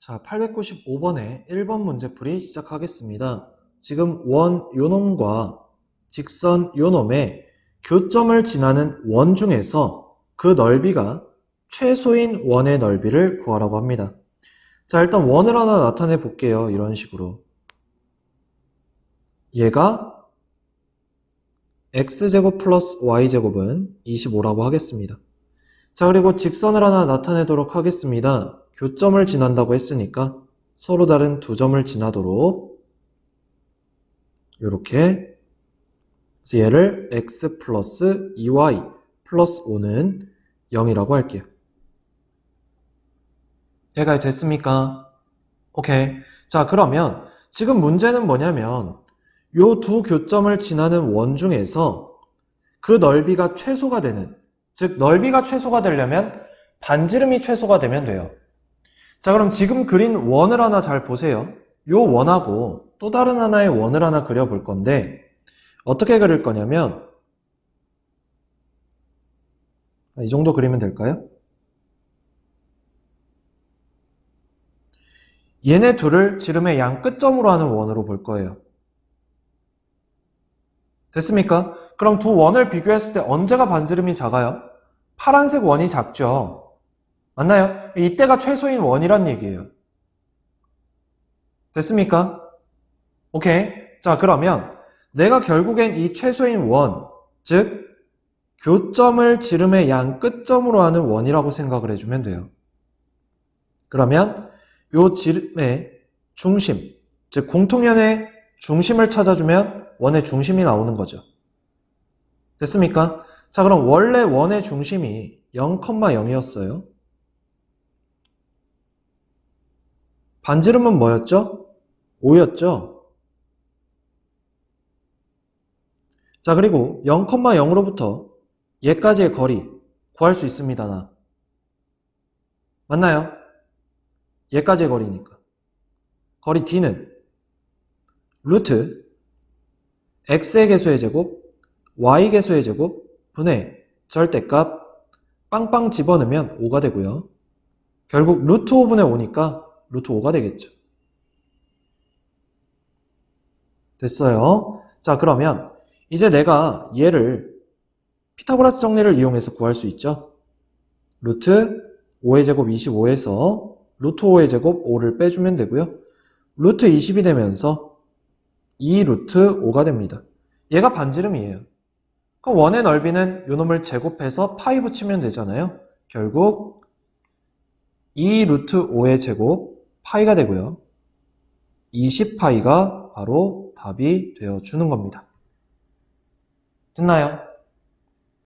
자, 895번에 1번 문제풀이 시작하겠습니다. 지금 원 요놈과 직선 요놈의 교점을 지나는 원 중에서 그 넓이가 최소인 원의 넓이를 구하라고 합니다. 자, 일단 원을 하나 나타내 볼게요. 이런 식으로. 얘가 x제곱 플러스 y제곱은 25라고 하겠습니다. 자, 그리고 직선을 하나 나타내도록 하겠습니다. 교점을 지난다고 했으니까 서로 다른 두 점을 지나도록 이렇게 그래서 얘를 x 플러스 2y 플러스 5는 0이라고 할게요. 얘가 됐습니까? 오케이. 자, 그러면 지금 문제는 뭐냐면 요 두 교점을 지나는 원 중에서 그 넓이가 최소가 되는 즉 넓이가 최소가 되려면 반지름이 최소가 되면 돼요. 자, 그럼 지금 그린 원을 하나 잘 보세요. 요 원하고 또 다른 하나의 원을 하나 그려볼 건데 어떻게 그릴 거냐면 이 정도 그리면 될까요? 얘네 둘을 지름의 양 끝점으로 하는 원으로 볼 거예요. 됐습니까? 그럼 두 원을 비교했을 때 언제가 반지름이 작아요? 파란색 원이 작죠. 맞나요? 이때가 최소인 원이란 얘기예요. 됐습니까? 오케이. 자, 그러면 내가 결국엔 이 최소인 원, 즉, 교점을 지름의 양 끝점으로 하는 원이라고 생각을 해주면 돼요. 그러면 요 지름의 중심, 즉, 공통연의 중심을 찾아주면 원의 중심이 나오는 거죠. 됐습니까? 자, 그럼 원래 원의 중심이 0,0이었어요. 반지름은 뭐였죠? 5였죠? 자, 그리고 0,0으로부터 얘까지의 거리 구할 수 있습니다, 나. 맞나요? 얘까지의 거리니까. 거리 d는 루트 x의 개수의 제곱, y 개수의 제곱, 분의 절대값 빵빵 집어넣으면 5가 되고요. 결국 루트 5분의 5니까 루트 5가 되겠죠. 됐어요. 자, 그러면 이제 내가 얘를 피타고라스 정리를 이용해서 구할 수 있죠. 루트 5의 제곱 25에서 루트 5의 제곱 5를 빼주면 되고요. 루트 20이 되면서 2 루트 5가 됩니다. 얘가 반지름이에요. 그럼 원의 넓이는 요 놈을 제곱해서 파이 붙이면 되잖아요. 결국 2 루트 5의 제곱 파이가 되고요. 20파이가 바로 답이 되어주는 겁니다. 됐나요?